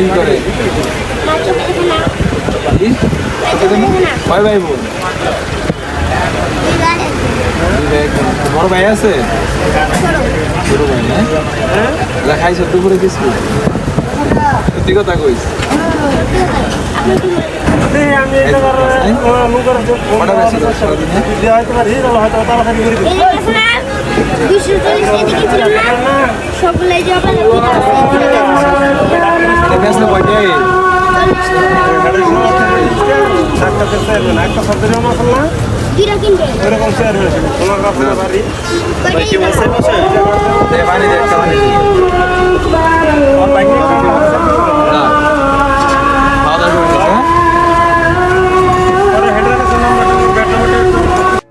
হ্যাঁ কি করে? কয় ভাই বোন। বড় ভাই আছে? ছোট ভাই না যা খাইছো, দুপুরে কিছু? সত্যি কথা কইস। কটা বেশি সারাদিনে? দুশো চল্লিশ কেজি কিনছিলাম না? সবগুলো এই যে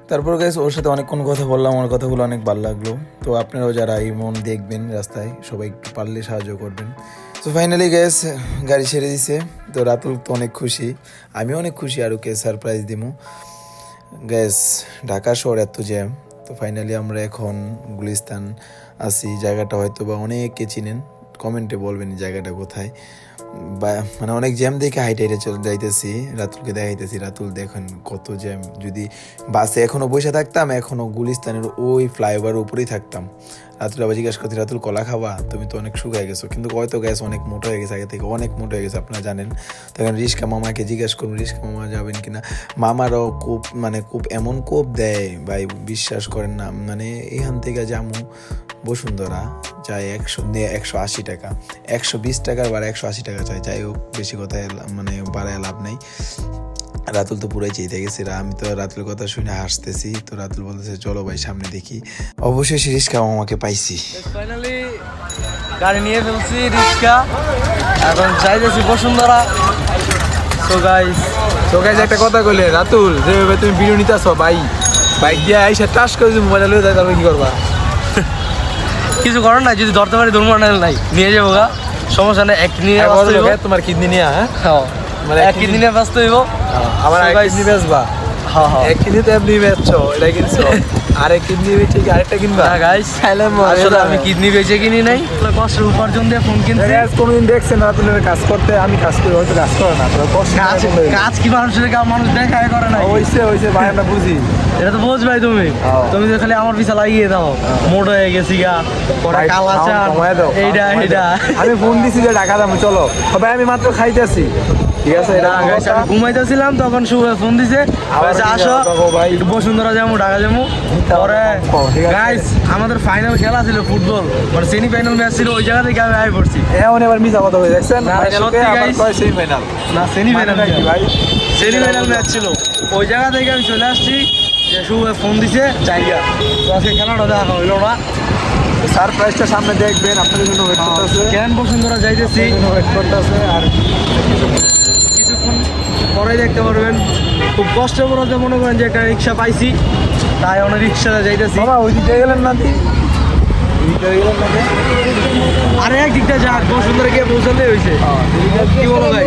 তারপর গাইস ওর সাথে অনেকক্ষণ কথা বললাম, ওর কথাগুলো অনেক ভালো লাগল। তো আপনারাও যারা এই মন দেখবেন রাস্তায়, সবাই একটু পারলে সাহায্য করবেন। তো ফাইনালি গ্যাস গাড়ি ছেড়ে দিছে। তো রাতুল তো অনেক খুশি। আমি অনেক খুশি আর ওকে সারপ্রাইজ দিমু। গ্যাস ঢাকা শহর এত জ্যাম তো ফাইনালি আমরা এখন গুলিস্তান আছি। জায়গাটা হয়তো বা অনেকে চিনেন। কমেন্টে বলবেন জায়গাটা কোথায়। মানে অনেক জ্যাম দেখে হাইটে হাইটে চলে যাইতেছি, রাতুলকে দেখাইতেছি, রাতুল দেখেন কত জ্যাম। যদি বাসে এখনও বসে থাকতাম, এখনও গুলিস্তানের ওই ফ্লাইওভার উপরেই থাকতাম। রাতুল আবার জিজ্ঞাসা করছি রাতুল, কলা খাবা? তুমি তো অনেক শুকায় গেছো। কিন্তু হয়তো গ্যাস অনেক মোটা হয়ে গেছে, আগে থেকে অনেক মোটা হয়ে গেছে, আপনারা জানেন। তখন রিস্কা মামাকে জিজ্ঞাসা করুন রিস্কা মামা যাবেন কিনা মামারও কোপ মানে কোপ এমন কোপ দেয়, ভাই, বিশ্বাস করেন না। মানে এখান থেকে যামু। বসুন্ধরা চাই একশো নিয়ে একশো আশি টাকা। একশো বিশ টাকার বার একশো আশি টাকা চাই। যাই হোক বেশি কথা মানে বাড়ায় লাভ নেই। রাতুল তো পুরাই চেয়ে গেছে রা- আমি তো রাতুল কথা শুনে হাসতেছি। তো রাতুল বলতেছে চলো ভাই সামনে দেখি। অবশ্যই সিরিজকা আমাকে পাইছি। ফাইনালি গাড়ি নিয়ে ফেলছি রিক্সা এখন চাইতেছি বসুন্ধরা। সো গাইস তো গাইজ একটা কথা কইলে রাতুল যেভাবে তুমি ভিডিও নিতে আসো ভাই বাইক দিয়ে আইসা টাস করে মোবাইল লয়ে যায় তাহলে কি করবা? কিছু করার নাই যদি ধরতে পারি ধর্ম নাই। নিয়ে যাব গা। সমস্যা নেই এক নিয়ে। লোকে তোমার কিডনি নিয়ে হ্যাঁ? হ্যাঁ, মানে এক কিডনি নিয়ে ব্যস্ত হইব আমার এক guys- কিডনি বেচবা। হ্যাঁ হ্যাঁ এক কিডনি তো এমনি বেচছো এটা কিনছো। আরেক কিডনি বেচে কি আরেকটা কিনবা? না গাইস আসলে আমি কিডনি বেঁচে কিনি নাই। কষ্টের উপার্জন দিয়ে ফোন কিনছি। গ্যাস কোনোদিন দেখছেন রাতুলের কাজ করতে আমি কাজ করি হয়তো কাজ করে না তবে কষ্ট কাজ কাজ কি মানুষের কাজ মানুষ দেখায় করে না হইছে হইছে ভাই আমরা বুঝি। এটা তো বুঝ ভাই তুমি। হ্যাঁ। তুমি তো খালি আমার পিছা লাগিয়ে দাও। মোট হয়ে গেছি গা। পরে কালা চা এইটা এইটা আমি ফোন দিছি যে ঢাকা যাব চলো। তবে আমি মাত্র খাইতেছি। ঠিক আছে? এটা আমি ঘুমাইতেছিলাম তখন শুভ ফোন দিছে। আবার বলছে, কি আসো। যাব বসুন্ধরা যাব ঢাকা যাব। পরে ও, ঠিক আছে। গাইস আমাদের ফাইনাল খেলা ছিল ফুটবল। মানে সেমি ফাইনাল ম্যাচ ছিল ওই জায়গা থেকে আমি পড়ছি এমন এবার কথা হয়ে না, সেমি ফাইনাল মানে ভাই? সেমি ফাইনাল ম্যাচ ছিল। ওই জায়গা থেকে আমি চলে আসছি। যে শুভ ফোন দিছে জায়গা তো আজকে খেলাটা দেখা হইল না। সারপ্রাইজটা সামনে দেখবেন আপনাদের জন্য ওয়েট করতেছে। কেন বসুন্ধরা যাইতেছি? ওয়েট করতেছে আর পরে দেখতে পারবেন। খুব কষ্ট করে যে মনে করেন যে একটা রিক্সা পাইছি তাই অনেক রিক্সাতে যাইতেছি। বাবা ওই দিকটা গেলেন না? আরে একদিকটা যা যাক বসুন্ধরা গিয়ে পৌঁছাতে হয়েছে কি বলো ভাই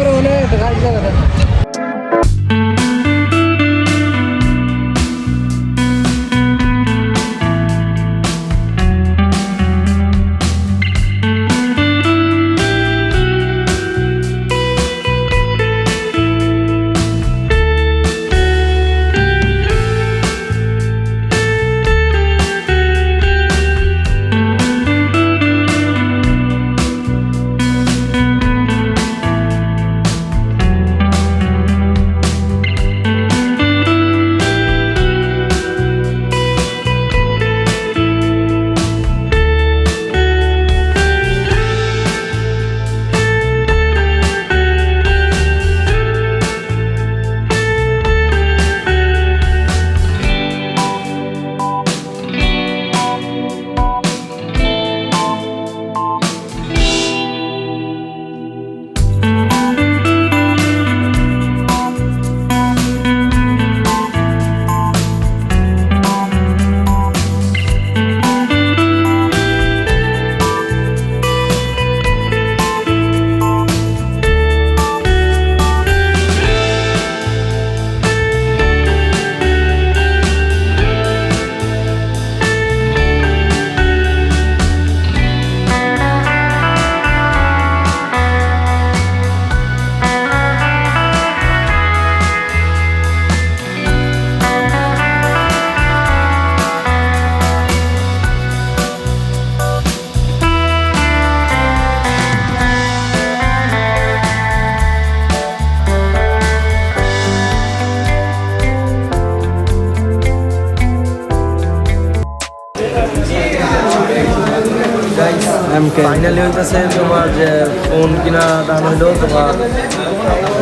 ফাইনালি হইতেছে তোমার যে ফোন কিনা দাম হইল তোমার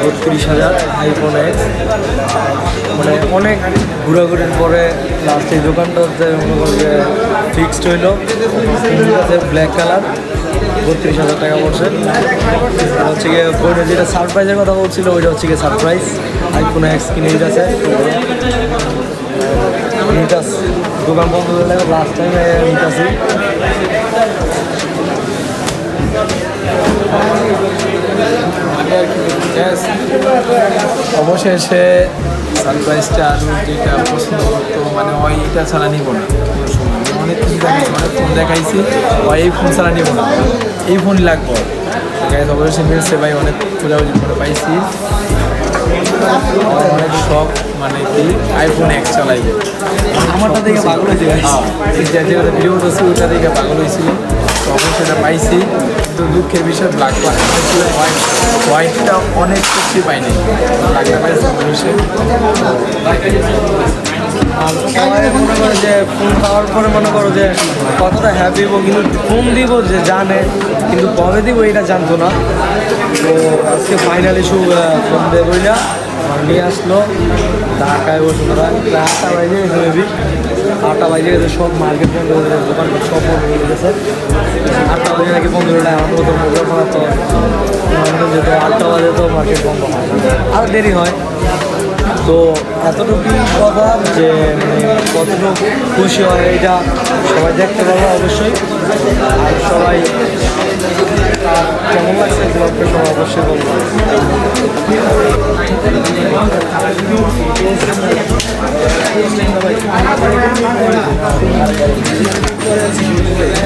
বত্রিশ হাজার আইফোন এক্স মানে অনেক ঘোরাঘুরির পরে লাস্ট এই দোকানটাতে মনে করো যে ফিক্সড হইল ব্ল্যাক কালার বত্রিশ হাজার টাকা পড়ছে। হচ্ছে গিয়ে ওইটা যেটা সারপ্রাইজের কথা বলছিল, ওইটা হচ্ছে গিয়ে সারপ্রাইজ আইফোন এক্স কিনে নিতাস, দোকান বন্ধ হলে লাস্ট টাইম নিতাসি অবশেষে সারপ্রাইজটা আর যেটা পছন্দ করতো মানে ওই এটা ছাড়া নিব না। অনেক দেখাইছি অনেক ফোন দেখাইছি ওই এই ফোন ছাড়া নিব না। এই ফোনই লাগবে। গাইজ অবশ্যই মিলছে ভাই অনেক খোঁজাখুঁজি করে পাইছি। আমার অনেক শখ মানে কি আইফোন এক চালাইবে। আমারটা দেখে পাগল হয়েছে। হ্যাঁ ভিডিও করছি ওটা দেখে পাগল হয়েছিল তখন সেটা পাইছি। কিন্তু দুঃখের বিষয় ব্ল্যাক ছিল হোয়াইট হোয়াইটটা অনেক কিছু পাইনি। ব্ল্যাকটা পাইছি সবাই মনে করে যে ফোন পাওয়ার পরে মনে করো যে কতটা হ্যাপি হব, কিন্তু ফোন দিব যে জানে, কিন্তু কবে দিব এটা জানতো না। তো আজকে ফাইনালি শু ফোন বইলা, আমার নিয়ে আসলো, ঢাকায় বসে তোরা প্রায় আটটা বাজে মেবি আটটা বাজে গেছে সব মার্কেট বন্ধ দোকান সব গেছে। আটটা বাজে নাকি হয়ে যায় আমার মতো মোবাইল ফোন তো যেত আটটা বাজে তো মার্কেট বন্ধ হয়। না আরও দেরি হয়। তো এতটুকুই কথা যে মানে কতটুকু খুশি হয় এটা সবাই দেখতে পাবো অবশ্যই। আর সবাই কেমন লাগছে ব্লগটা সবাই অবশ্যই বলব। কেমন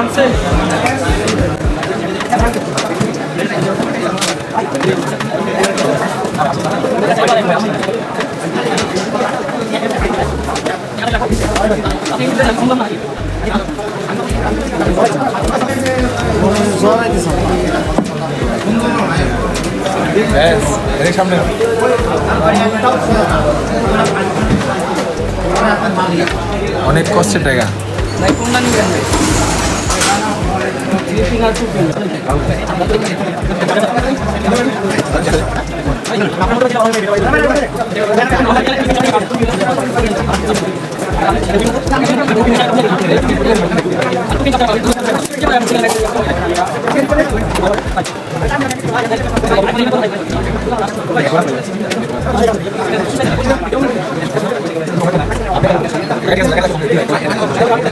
আনছে। সামনে। অনেক কষ্টের টাকা Gracias.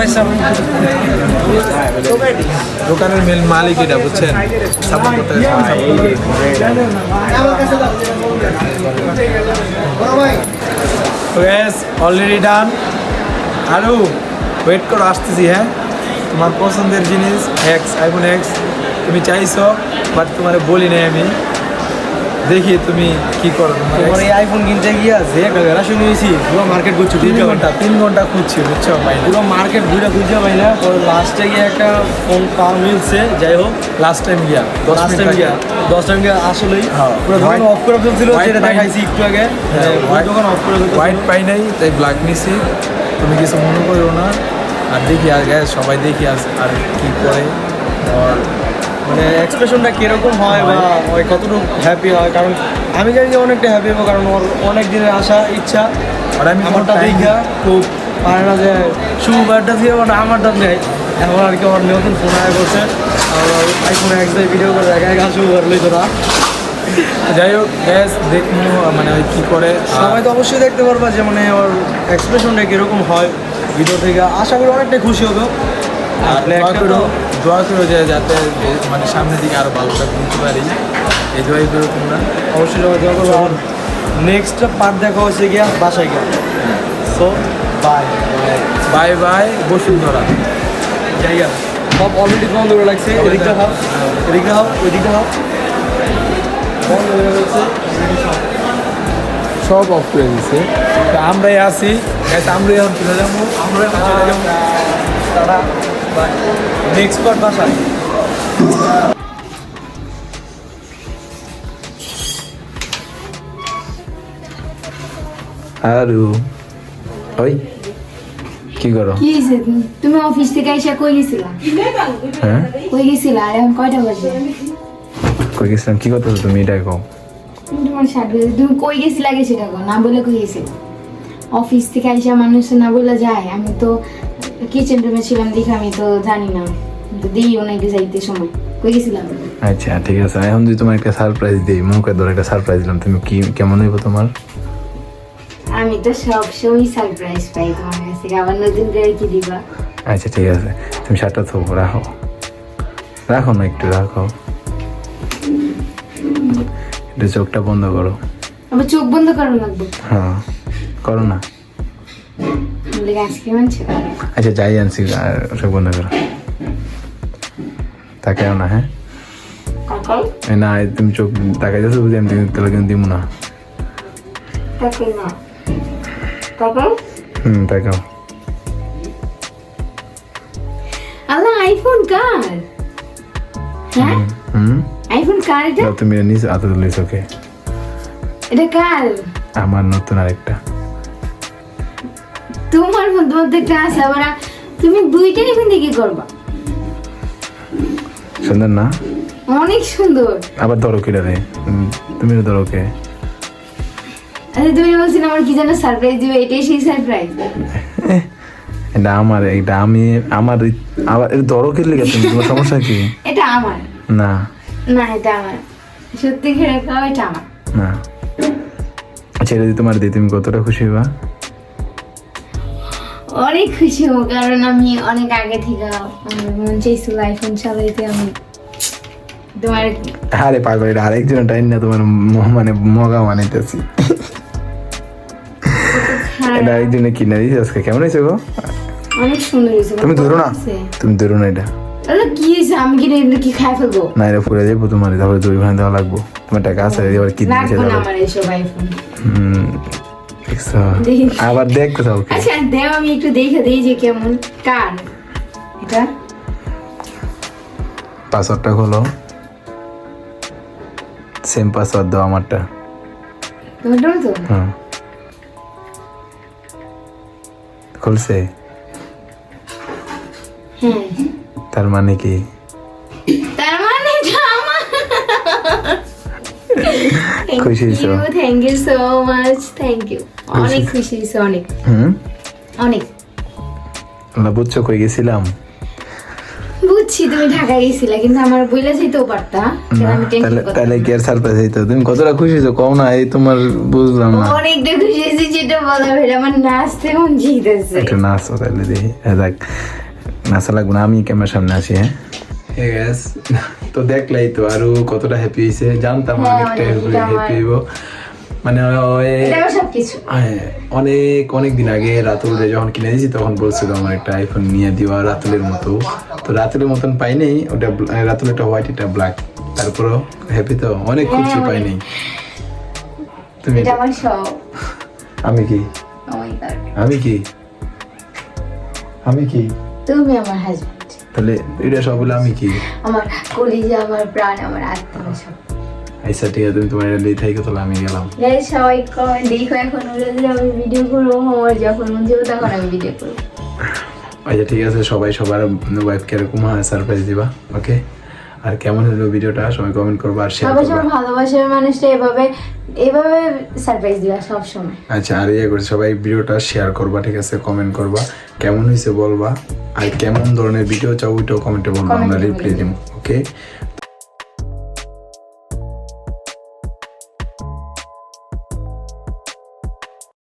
দোকানের মেল মালিক এটা, বুঝছেন? সাপোর্ট করতে অলরেডি ডান আরু ওয়েট করো, আসতেছি হ্যাঁ? তোমার পছন্দের জিনিস এক্স আইফোন এক্স তুমি চাইছো বাট তোমার বলি নাই আমি। দেখি তুমি কি করো তোমার এই আইফোন কিনতে গিয়া যে গাড়া শুনিয়েছি পুরো মার্কেট ঘুরছি তিন ঘণ্টা। তিন ঘণ্টা খুঁজছি বুঝছ? ভাই পুরো মার্কেট ঘুরে খুঁজে পাই না? পরে লাস্টে গিয়ে একটা ফোন পাওয়া মিলছে যাই হোক লাস্ট টাইম গিয়া দশ লাস্ট টাইম গিয়া দশ টাইম গিয়া আসলেই হ্যাঁ। পুরো দোকান অফ করে ফেলছিল যেটা দেখাইছি একটু আগে। দোকান অফ করে ফেলছিল হোয়াইট পাই নাই তাই ব্ল্যাক নিছি। তুমি কিছু মনে করো না। আর দেখি আর গ্যাস সবাই দেখি আর কি করে। আর মানে এক্সপ্রেশনটা কীরকম হয় বা ওই কতটুকু হ্যাপি হয়? কারণ আমি জানি যে অনেকটা হ্যাপি হব কারণ ওর অনেক দিনের আশা ইচ্ছা। আর আমি আমারটা দেখা খুব পারে না যে শুভবারটা দিয়ে ওটা আমারটা নেই এখন আর কি আমার নতুন ফোন আয় করছে। আর আইফোন এক জায়গায় ভিডিও করে দেখা গা শুভবার লই তোরা। যাই হোক গ্যাস দেখব মানে ওই কি করে সবাই তো অবশ্যই দেখতে পারবা যে মানে ওর এক্সপ্রেশনটা কীরকম হয় ভিডিও থেকে। আশা করি অনেকটাই খুশি হবে। আর দোয়া করো দোয়া করো যে যাতে মানে সামনের দিকে আরও ভালো করে বুঝতে পারি। এই দোয়াই করো তোমরা। অবশ্যই দোয়া নেক্সট পার্ট দেখা হচ্ছে গিয়া বাসায় গিয়া। So bye bye bye Bashundhara. জায়গা সব অলরেডি বন্ধ করে লাগছে এদিকটা খাও এদিকটা খাও ওইদিকটা বন্ধ হয়ে গেছে সব অফ করে তা আমরাই আছি। গাইস আমরা এখন চলে যাব। আমরা চলে যাব। তারা নেক্সট আরু ওই কি করো? কি তুমি অফিস থেকে এসে কই গেছিলা? হ্যাঁ? কই গেছিলা? আর এখন কয়টা বাজে? কই গেছিলাম? কি করতেছো তুমি? এটা কও। তোমার সাথে তুমি কই গেছিলা সেটা কও, না বলে কই গেছিলা? অফিস থেকে আইসা মানুষ না বলে যায়। আমি তো কিচেন রুমে ছিলাম দেখে আমি তো জানি না। দিই ওনাকে যাইতে সময়। কই গেছিলাম? আচ্ছা ঠিক আছে। এখন যদি তোমার একটা সারপ্রাইজ দিই মুখে ধরে একটা সারপ্রাইজ দিলাম তুমি কি কেমন হইব তোমার? আমি তো সব সময় সারপ্রাইজ পাই তোমার কাছ। আবার নতুন করে কি দিবা? আচ্ছা ঠিক আছে। তুমি শার্টটা থো রাখো। রাখো না একটু রাখো। একটু চোখটা বন্ধ করো। আবার চোখ বন্ধ করা লাগবে। হ্যাঁ করো না। আচ্ছা যাই আনছি আর চোখ বন্ধ করো তাকাও না হ্যাঁ না তুমি চোখ তাকাই যাচ্ছ বুঝি আমি তাহলে কিন্তু দিব না। হুম তাকাও। আল্লাহ আইফোন কার? হ্যাঁ? হুম আইফোন কার এটা? তুমি নিজ ওকে। এটা কার? আমার নতুন আরেকটা। তোমার মধ্যে একটা আছে আবার তুমি দুইটা এখন দিয়ে কি করবা? সুন্দর না? অনেক সুন্দর। আবার ধরো কিটা রে? তুমি ধরো কে আচ্ছা তুমি বলছিলে আমার কি যেন সারপ্রাইজ দিবে? এটাই সেই সারপ্রাইজ এটা আমার এটা আমি আমার আবার এটা ধরো কে লেগে তুমি? তোমার সমস্যা কি? এটা আমার। না। না এটা আমার। সত্যি খেয়ে খাও এটা আমার। না। আচ্ছা এটা যদি তোমার দিই তুমি কতটা খুশি হবা অনেক খুশি হব কারণ আমি অনেক আগে থেকে মন চাইছিল আইফোন চালাইতে আমি তোমার আরে পাগল এটা আরেকজন টাইম না তোমার মানে মগা বানাইতেছি। এটা আরেকজনে কিনে দিয়েছি আজকে। কেমন হয়েছে গো? অনেক সুন্দর হয়েছে তুমি ধরো না। তুমি ধরো না এটা। কি হয়েছে? আমি কি কি খাই ফেলব? না এটা পুরে যাব তোমার তারপরে ভাই দেওয়া লাগবো। তোমার টাকা আছে এবার কি দিয়েছে লাগবো না আমার এইসব আইফোন হুম। দেখছ? আবার দেখতে থাও কি? আচ্ছা দেও আমি একটু দেখে দিই যে কেমন কার? এটা? পাসওয়ার্ডটা খোলো। সেম পাসওয়ার্ড দাও আমারটা। তো? হুম খুলছে? হ্যাঁ। তার মানে কি? খুশি? Thank you so much thank you অনেক খুশি অনেক। হুম? অনেক। না বুঝছ কই গেছিলাম? বুঝছি তুমি ঢাকা গেছিলে কিন্তু আমার বইলা পারতা আমি তাহলে কি আর সারপ্রাইজ হইতো? তুমি কতটা খুশি হয়েছো? কও না এই তোমার বুঝলাম না। অনেকটা খুশি হয়েছি যেটা বলা ভেড়া আমার নাচতে মন চাইতেছে। একটু নাচো তাহলে দেখি হ্যাঁ নাচা লাগবে না আমি ক্যামেরার সামনে আসি হ্যাঁ? হে গ্যাস তো দেখলাই তো আরও কতটা হ্যাপি হয়েছে জানতাম হ্যাঁ, অনেকটা হ্যাপি হইব। মানে হ্যাঁ, অনেক অনেক দিন আগে রাতুল যখন কিনে দিয়েছি তখন বলছিল আমার একটা আইফোন নিয়ে দিও রাতুলের মতো। তো রাতুলের মতন পাইনি ওটা bl- রাতুলেরটা হোয়াইট এটা ব্ল্যাক তারপরও হ্যাপি তো অনেক খুশি হ্যাঁ, পাইনি তুমি? আমি কি? Oh. আমি কি? আমি কি? তুমি আমার হাজবেন্ড তাহলে এটা সব হলো আমি কি? আমার কলিজা আমার প্রাণ আমার আত্মা সব। আচ্ছা ঠিক আছে তুমি তোমার এটা তাহলে আমি গেলাম। গাইস সবাই কমেন্ট দেখো এখন আমি ভিডিও করব আমার যখন মন যাবে তখন আমি ভিডিও করব। আচ্ছা ঠিক আছে সবাই সবার ওয়াইফকে এরকম সারপ্রাইজ দিবা ওকে আর কেমন হলো ভিডিওটা? সবাই কমেন্ট করবে আর শেয়ার সবাই করবা। সবার ভালোবাসার মানুষটা এভাবে এভাবে সারপ্রাইজ দিবা সব সময় আচ্ছা আর ইয়ে করে সবাই ভিডিওটা শেয়ার করবা ঠিক আছে? কমেন্ট করবা। কেমন হয়েছে বলবা? আর কেমন ধরনের ভিডিও চাও ওইটাও কমেন্টে বলবা আমরা রিপ্লাই। দিব। ওকে